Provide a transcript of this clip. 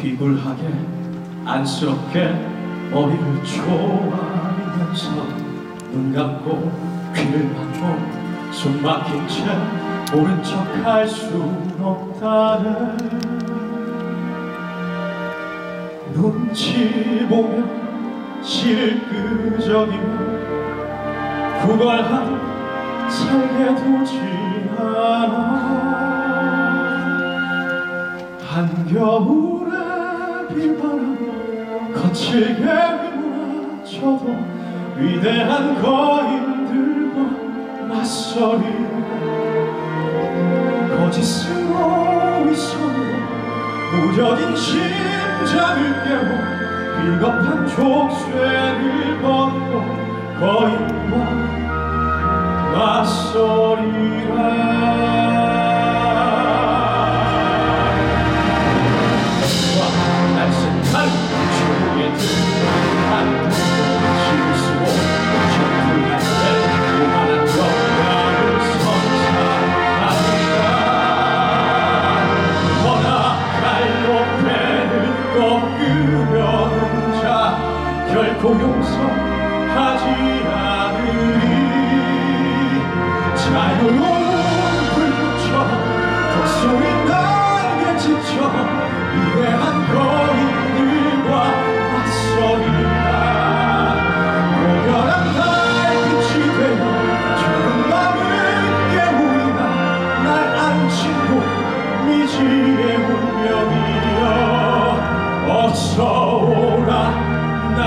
비굴하게 안쓰럽게 머리를 조아리면서 눈 감고 귀를 막고 숨 막힌 채 모른 척할수 없다네 눈치 보며 실끄적이며 구걸한 살게 두지 않아 한겨울에 비바람 거칠게 휘몰아쳐도 위대한 거인들과 맞서리. 거짓으로 위선으로 무뎌진 심장을 깨워 비겁한 족쇄를 벗고 거인과 결코 용서하지 않으리. 자유로운 불꽃처럼 독소리 날개 지쳐 위대한 거인들과 맞서리라. 고결한 달빛이 되어 죽은 밤을 깨우리라. 날 안친고 미지의 운명이여 어서 오라. 날